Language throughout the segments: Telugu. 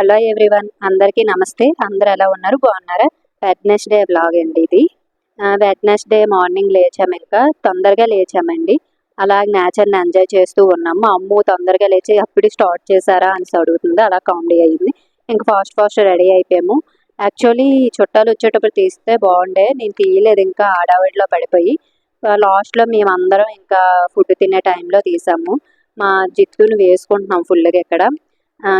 హలో ఎవ్రీవన్ అందరికీ నమస్తే. అందరు ఎలా ఉన్నారు? బాగున్నారా? వెడ్నెస్డే బ్లాగ్ అండి ఇది. వెడ్నెస్డే మార్నింగ్ లేచాము ఇంకా. తొందరగా లేచామండి. అలా నేచర్ని ఎంజాయ్ చేస్తూ ఉన్నాము. అమ్ము తొందరగా లేచి అప్పుడు స్టార్ట్ చేశారా అని అడుగుతుంది. అలా కామెడీ అయ్యింది ఇంకా ఫాస్ట్ ఫాస్ట్ రెడీ అయిపోయాము. యాక్చువల్లీ చుట్టాలు వచ్చేటప్పుడు తీస్తే బాగుండే. నేను తీయలేదు ఇంకా ఆడావిడిలో పడిపోయి. లాస్ట్లో మేమందరం ఇంకా ఫుడ్ తినే టైంలో తీసాము. మా జిత్తును వేసుకుంటున్నాం ఫుల్గా ఇక్కడ.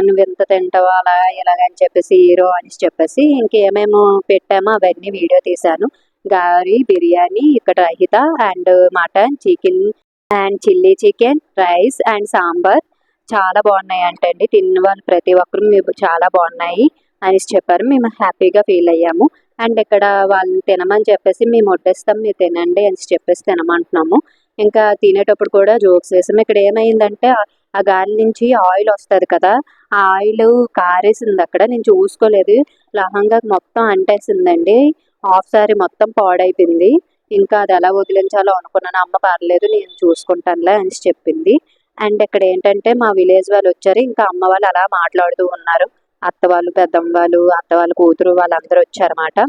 నువ్వు ఎంత తింటావో అలా ఇలాగ అని చెప్పేసి హీరో అని చెప్పేసి ఇంకేమేమో పెట్టామో అవన్నీ వీడియో తీశాను. గారి బిర్యానీ ఇక్కడ raita and mutton chicken and chilli chicken rice and sambar. చాలా బాగున్నాయి అంటండి తిన్న వాళ్ళు ప్రతి ఒక్కరు మేము చాలా బాగున్నాయి అనేసి చెప్పారు. మేము హ్యాపీగా ఫీల్ అయ్యాము. అండ్ ఇక్కడ వాళ్ళని తినమని చెప్పేసి మేము వడ్డేస్తాం మీరు తినండి అని చెప్పేసి తినమంటున్నాము. ఇంకా తినేటప్పుడు కూడా జోక్స్ వేసాము. ఇక్కడ ఏమైందంటే ఆ- గాలి నుంచి ఆయిల్ వస్తుంది కదా ఆ ఆయిల్ కారేసింది అక్కడ. నేను చూసుకోలేదు. లహంగా మొత్తం అంటేసిందండి. హాఫ్ సారీ మొత్తం పాడైపోయింది. ఇంకా అది ఎలా వదిలించాలో అనుకున్నాను. అమ్మ పర్లేదు నేను చూసుకుంటానులే అని చెప్పింది. అండ్ ఇక్కడ ఏంటంటే మా విలేజ్ వాళ్ళు వచ్చారు. ఇంకా అమ్మ వాళ్ళు అలా మాట్లాడుతూ ఉన్నారు. అత్త వాళ్ళు పెద్దమ్మ వాళ్ళు అత్త వాళ్ళ కూతురు వాళ్ళందరూ వచ్చారన్నమాట.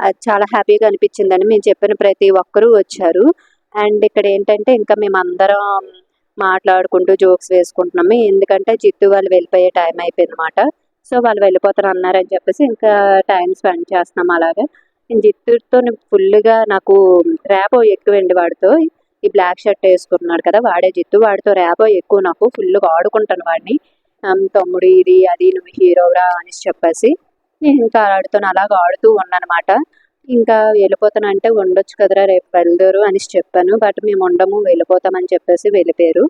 అది చాలా హ్యాపీగా అనిపించిందండి. మేము చెప్పిన ప్రతి ఒక్కరూ వచ్చారు. అండ్ ఇక్కడ ఏంటంటే ఇంకా మేము అందరం మాట్లాడుకుంటూ జోక్స్ వేసుకుంటున్నాము. ఎందుకంటే జిత్తు వాళ్ళు వెళ్ళిపోయే టైం అయిపోయింది అనమాట సో వాళ్ళు వెళ్ళిపోతారు అన్నారని చెప్పేసి ఇంకా టైం స్పెండ్ చేస్తున్నాం అలాగా. నేను జిత్తుతో ఫుల్గా నాకు ర్యాపో ఎక్కువండి వాడితో. ఈ బ్లాక్ షర్ట్ వేసుకున్నాడు కదా వాడే జిత్తు వాడితో ర్యాపో ఎక్కువ నాకు ఫుల్గా ఆడుకుంటాను వాడిని. తమ్ముడు ఇది అది నువ్వు హీరోరా అని చెప్పేసి నేను ఇంకా ఆడుతూ అలాగ ఆడుతూ ఉన్నానమాట ఇంకా వెళ్ళిపోతాను అంటే ఉండొచ్చు కదరా రేపు బయలుదేరు అని చెప్పాను. బట్ మేము ఉండము వెళ్ళిపోతామని చెప్పేసి వెళ్ళిపోయారు.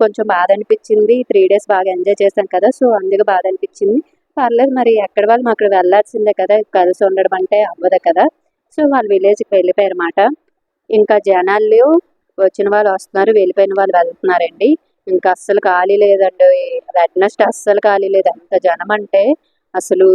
కొంచెం బాధ అనిపించింది. త్రీ డేస్ బాగా ఎంజాయ్ చేశాం కదా సో అందుకే బాధ అనిపించింది. పర్లేదు మరి ఎక్కడ వాళ్ళు మా అక్కడ వెళ్ళాల్సిందే కదా కలిసి ఉండడం అంటే అవ్వదు కదా. సో వాళ్ళు విలేజ్కి వెళ్ళిపోయారు అన్నమాట. ఇంకా జనాలు వచ్చిన వాళ్ళు వస్తున్నారు వెళ్ళిపోయిన వాళ్ళు వెళ్తున్నారండి. ఇంకా అస్సలు ఖాళీ లేదండి. వెడ్నెస్డే అస్సలు ఖాళీ లేదు. అంత జనం అంటే అసలు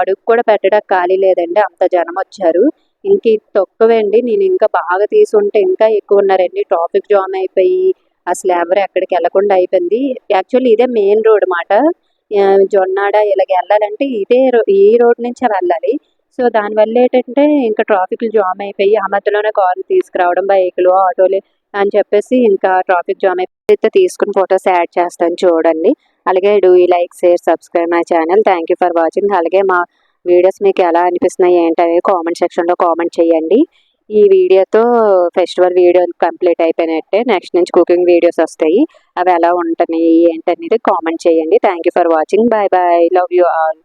అడుగు కూడా పెట్టడానికి ఖాళీ లేదండి అంత జనం వచ్చారు. ఇంక ఇది తక్కువేండి నేను ఇంకా బాగా తీసుంటే ఇంకా ఎక్కువ ఉన్నారండి. ట్రాఫిక్ జామ్ అయిపోయి అసలు ఎవరు ఎక్కడికి వెళ్ళకుండా అయిపోయింది. యాక్చువల్లీ ఇదే మెయిన్ రోడ్ మాట. జొన్నాడ ఇలాగ వెళ్ళాలంటే ఇదే ఈ రోడ్ నుంచే వెళ్ళాలి. సో దానివల్ల ఏంటంటే ఇంకా ట్రాఫిక్ జామ్ అయిపోయి ఆ మధ్యలోనే కార్లు తీసుకురావడం బైకులు ఆటోలు అని చెప్పేసి ఇంకా ట్రాఫిక్ జామ్ అయిపోతే తీసుకుని ఫొటోస్ యాడ్ చేస్తాను చూడండి. అలాగే డూ ఈ like share subscribe my channel thank you for watching అలాగే మా వీడియోస్ మీకు ఎలా అనిపిస్తున్నాయి ఏంటనేది కామెంట్ సెక్షన్లో కామెంట్ చేయండి. ఈ వీడియోతో ఫెస్టివల్ వీడియో కంప్లీట్ అయిపోయినట్టే నెక్స్ట్ నుంచి కుకింగ్ వీడియోస్ వస్తాయి. అవి ఎలా ఉంటున్నాయి ఏంటనేది కామెంట్ చేయండి. Thank you for watching bye bye love you all